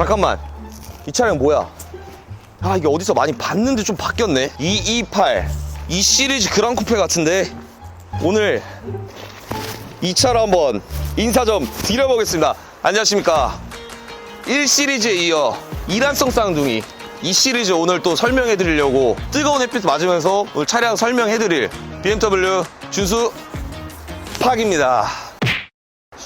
잠깐만. 이 차량 뭐야? 아 이게 어디서 많이 봤는데 좀 바뀌었네. 228 이 시리즈 그랑 쿠페 같은데. 오늘 이 차로 한번 인사 좀 드려보겠습니다. 안녕하십니까? 1 시리즈에 이어 이란성 쌍둥이. 이 시리즈 오늘 또 설명해 드리려고 뜨거운 햇빛 맞으면서 오늘 차량 설명해 드릴 BMW 준수 팍입니다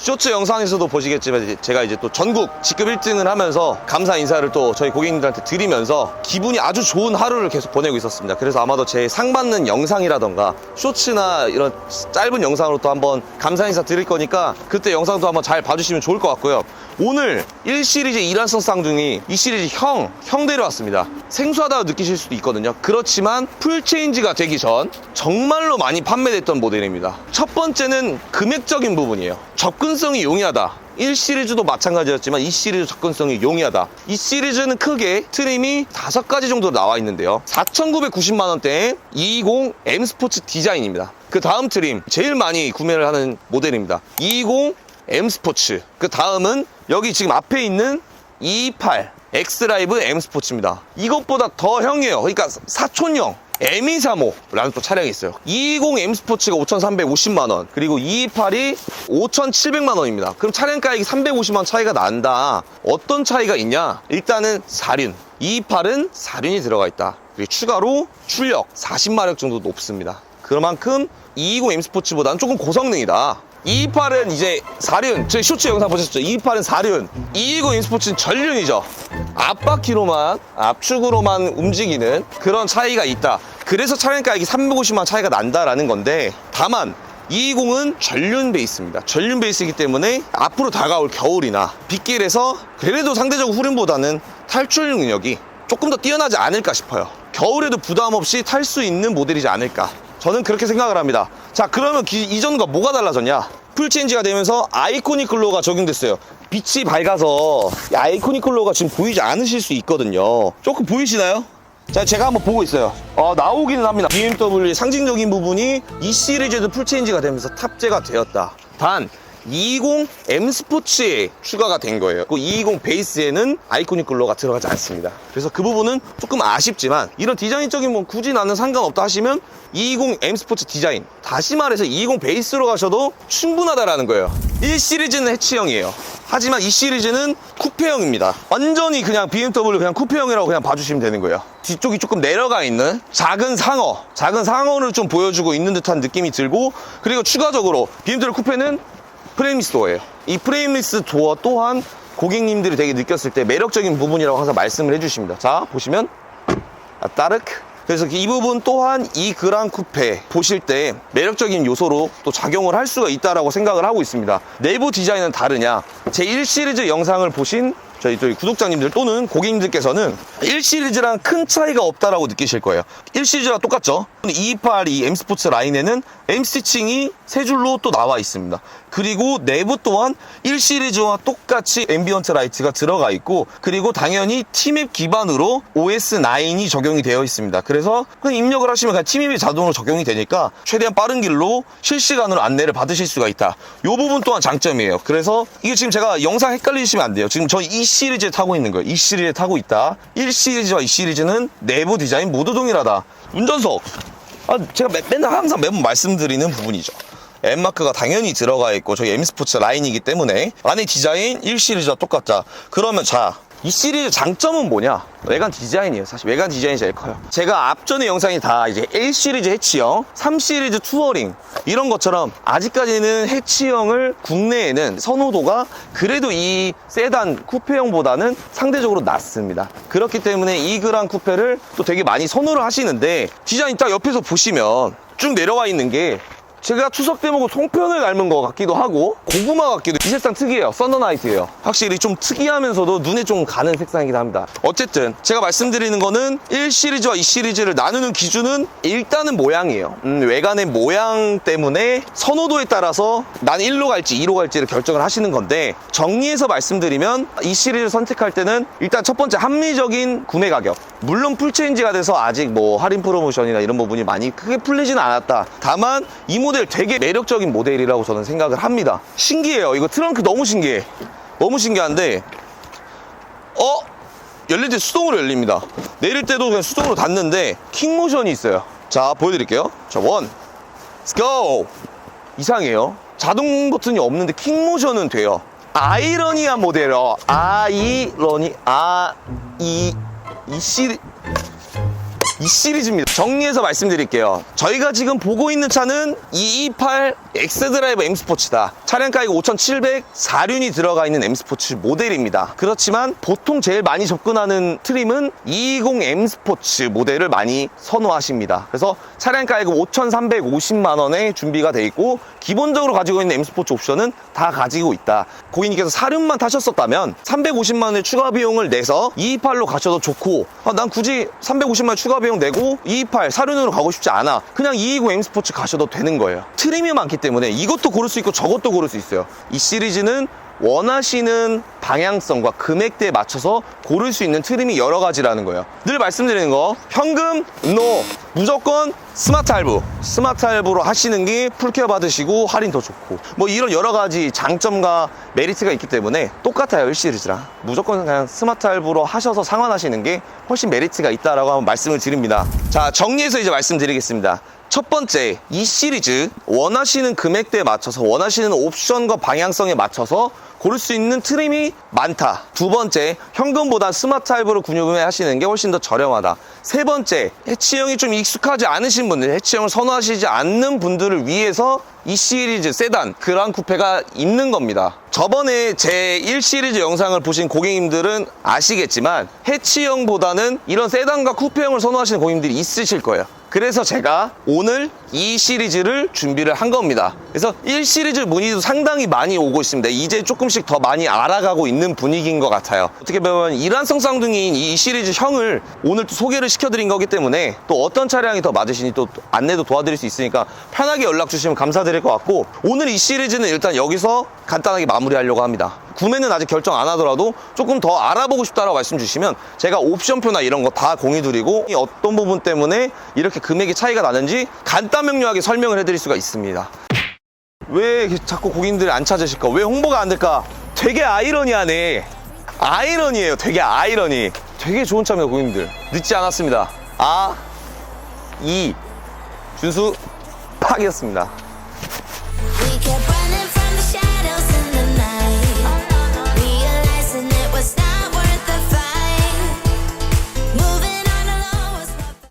쇼츠 영상에서도 보시겠지만 제가 이제 또 전국 직급 1등을 하면서 감사 인사를 또 저희 고객님들한테 드리면서 기분이 아주 좋은 하루를 계속 보내고 있었습니다. 그래서 아마도 제 상 받는 영상이라던가 쇼츠나 이런 짧은 영상으로 또 한번 감사 인사 드릴 거니까 그때 영상도 한번 잘 봐주시면 좋을 것 같고요. 오늘 1 시리즈 이란성 쌍둥이 이 시리즈 형, 형 데려왔습니다. 생소하다고 느끼실 수도 있거든요. 그렇지만 풀체인지가 되기 전 정말로 많이 판매됐던 모델입니다. 첫 번째는 금액적인 부분이에요. 접근 성이 용이하다. 1 시리즈도 마찬가지였지만 이 시리즈 접근성이 용이하다. 이 시리즈는 크게 트림이 다섯 가지 정도 나와 있는데요. 4,990만 원대의 220 M 스포츠 디자인입니다. 그 다음 트림 제일 많이 구매를 하는 모델입니다. 220 M 스포츠. 그 다음은 여기 지금 앞에 있는 228 X 라이브 M 스포츠입니다. 이것보다 더 형이에요. 그러니까 사촌형. M235라는 또 차량이 있어요. 220 M 스포츠가 5,350만 원, 그리고 228이 5,700만 원입니다. 그럼 차량 가격이 350만 원 차이가 난다. 어떤 차이가 있냐? 일단은 사륜. 228은 사륜이 들어가 있다. 그리고 추가로 출력 40마력 정도 높습니다. 그만큼 220 M 스포츠보다는 조금 고성능이다. 228은 이제 사륜, 저희 쇼츠 영상 보셨죠? 228은 사륜, 220 M 스포츠는 전륜이죠. 앞바퀴로만, 앞축으로만 움직이는 그런 차이가 있다. 그래서 차량 가격이 350만 원 차이가 난다라는 건데, 다만 220은 전륜 베이스입니다. 전륜 베이스이기 때문에 앞으로 다가올 겨울이나 빗길에서 그래도 상대적 후륜보다는 탈출 능력이 조금 더 뛰어나지 않을까 싶어요. 겨울에도 부담 없이 탈 수 있는 모델이지 않을까. 저는 그렇게 생각을 합니다. 자, 그러면 기- 이전과 뭐가 달라졌냐? 풀체인지가 되면서 아이코닉 글로가 적용됐어요. 빛이 밝아서 이 아이코닉 글로가 지금 보이지 않으실 수 있거든요. 조금 보이시나요? 자, 제가 한번 보고 있어요. 어, 나오기는 합니다. BMW의 상징적인 부분이 이 시리즈도 풀체인지가 되면서 탑재가 되었다. 단, 220 M 스포츠에 추가가 된 거예요. 그220 베이스에는 아이코닉 글로가 들어가지 않습니다. 그래서 그 부분은 조금 아쉽지만 이런 디자인적인 뭐 굳이 나는 상관없다 하시면 220 M 스포츠 디자인 다시 말해서 220 베이스로 가셔도 충분하다라는 거예요. 1 시리즈는 해치형이에요. 하지만 이 시리즈는 쿠페형입니다. 완전히 그냥 BMW 그냥 쿠페형이라고 그냥 봐주시면 되는 거예요. 뒤쪽이 조금 내려가 있는 작은 상어, 작은 상어를 좀 보여주고 있는 듯한 느낌이 들고 그리고 추가적으로 BMW 쿠페는 프레임리스 도어예요. 이 프레임리스 도어 또한 고객님들이 되게 느꼈을 때 매력적인 부분이라고 항상 말씀을 해주십니다. 자 보시면 아, 따르크 그래서 이 부분 또한 이 그랑 쿠페 보실 때 매력적인 요소로 또 작용을 할 수가 있다라고 생각을 하고 있습니다. 내부 디자인은 다르냐? 제1 시리즈 영상을 보신 저희 저희 구독자님들 또는 고객님들께서는 1 시리즈랑 큰 차이가 없다라고 느끼실 거예요. 1 시리즈랑 똑같죠? 228이 M 스포츠 라인에는 M 스티칭이 세 줄로 또 나와 있습니다. 그리고 내부 또한 1 시리즈와 똑같이 앰비언트 라이트가 들어가 있고 그리고 당연히 티맵 기반으로 OS9이 적용이 되어 있습니다. 그래서 그냥 입력을 하시면 그냥 티맵이 자동으로 적용이 되니까 최대한 빠른 길로 실시간으로 안내를 받으실 수가 있다. 이 부분 또한 장점이에요. 그래서 이게 지금 제가 영상 헷갈리시면 안 돼요. 지금 저희 이 시리즈에 타고 있는 거예요. 이 시리즈에 타고 있다. 1 시리즈와 이 시리즈는 내부 디자인 모두 동일하다. 운전석. 아, 제가 매, 맨날 항상 매번 말씀드리는 부분이죠. M마크가 당연히 들어가 있고 저희 M스포츠 라인이기 때문에 안에 디자인 1 시리즈와 똑같다. 그러면 자, 이 시리즈 장점은 뭐냐? 외관 디자인이에요. 사실 외관 디자인이 제일 커요. 제가 앞전의 영상이 다 이제 1 시리즈 해치형, 3 시리즈 투어링 이런 것처럼 아직까지는 해치형을 국내에는 선호도가 그래도 이 세단 쿠페형보다는 상대적으로 낮습니다. 그렇기 때문에 이 그랑 쿠페를 또 되게 많이 선호를 하시는데 디자인 딱 옆에서 보시면 쭉 내려와 있는 게 제가 추석 때 먹은 송편을 닮은 것 같기도 하고 고구마 같기도 이 색상 특이해요. 썬더나이트예요. 확실히 좀 특이하면서도 눈에 좀 가는 색상이긴 합니다. 어쨌든 제가 말씀드리는 거는 1 시리즈와 2 시리즈를 나누는 기준은 일단은 모양이에요. 음, 외관의 모양 때문에 선호도에 따라서 난 1로 갈지 2로 갈지를 결정을 하시는 건데 정리해서 말씀드리면 이 시리즈 선택할 때는 일단 첫 번째 합리적인 구매 가격. 물론 풀체인지가 돼서 아직 뭐 할인 프로모션이나 이런 부분이 많이 크게 풀리지는 않았다. 다만 이모 델 되게 매력적인 모델이라고 저는 생각을 합니다 신기해요 이거 트렁크 너무 신기해 너무 신기한데 어? 열릴 때 수동으로 열립니다. 내릴 때도 그냥 수동으로 닫는데 킥모션이 있어요. 자, 보여드릴게요. 자, 원, let's go. 이상해요. 자동 버튼이 없는데 킥모션은 돼요. 아이러니한 모델이요. 아이러니, 아, 이, 이 시리, 이 시리즈입니다. 정리해서 말씀드릴게요. 저희가 지금 보고 있는 차는 228 엑스드라이브 M 스포츠다. 차량 가격 5,700 4륜이 들어가 있는 M 스포츠 모델입니다. 그렇지만 보통 제일 많이 접근하는 트림은 220 M 스포츠 모델을 많이 선호하십니다. 그래서 차량 가격 5,350만 원에 준비가 돼 있고 기본적으로 가지고 있는 M 스포츠 옵션은 다 가지고 있다. 고객님께서 4륜만 타셨었다면 350만 원의 추가 비용을 내서 228로 가셔도 좋고 아, 난 굳이 350만 원 추가 비용 내고 228 4륜으로 가고 싶지 않아. 그냥 220 M 스포츠 가셔도 되는 거예요. 트림이 많기 때문에 이것도 고를 수 있고 저것도 고를 수 있어요. 이 시리즈는 원하시는 방향성과 금액대에 맞춰서 고를 수 있는 트림이 여러 가지라는 거예요. 늘 말씀드리는 거 현금 노 무조건 스마트 할부. 스마트 할부로 하시는 게 풀케어 받으시고 할인 더 좋고. 뭐 이런 여러 가지 장점과 메리트가 있기 때문에 똑같아요 1시리즈랑 무조건 그냥 스마트 할부로 하셔서 상환하시는 게 훨씬 메리트가 있다라고 한번 말씀을 드립니다. 자 정리해서 이제 말씀드리겠습니다 첫 번째, 이 시리즈 원하시는 금액대에 맞춰서 원하시는 옵션과 방향성에 맞춰서 고를 수 있는 트림이 많다. 두 번째, 현금보다 스마트 할부로 구매하시는 게 훨씬 더 저렴하다. 세 번째, 해치형이 좀 익숙하지 않으신 분들, 해치형을 선호하시지 않는 분들을 위해서 이 시리즈 세단 그란 쿠페가 있는 겁니다. 저번에 제 1시리즈 영상을 보신 고객님들은 아시겠지만 해치형보다는 이런 세단과 쿠페형을 선호하시는 고객님들이 있으실 거예요. 그래서 제가 오늘 이 시리즈를 준비를 한 겁니다. 그래서 1시리즈 문의도 상당히 많이 오고 있습니다. 이제 조금씩 더 많이 알아가고 있는 분위기인 것 같아요. 어떻게 보면 이란성 쌍둥이인 이 시리즈 형을 오늘 또 소개를 시켜드린 거기 때문에 또 어떤 차량이 더 맞으시니 또 안내도 도와드릴 수 있으니까 편하게 연락 주시면 감사드릴 것 같고 오늘 이 시리즈는 일단 여기서 간단하게 마무리하려고 합니다. 구매는 아직 결정 안 하더라도 조금 더 알아보고 싶다라고 말씀 주시면 제가 옵션표나 이런 거 다 공유 드리고 어떤 부분 때문에 이렇게 금액이 차이가 나는지 간단 명료하게 설명을 해드릴 수가 있습니다. 왜 자꾸 고객님들이 안 찾으실까? 왜 홍보가 안 될까? 되게 아이러니하네. 아이러니예요. 되게 아이러니. 되게 좋은 차입니다, 고객님들. 늦지 않았습니다. 아, 이, 준수, 팍이었습니다.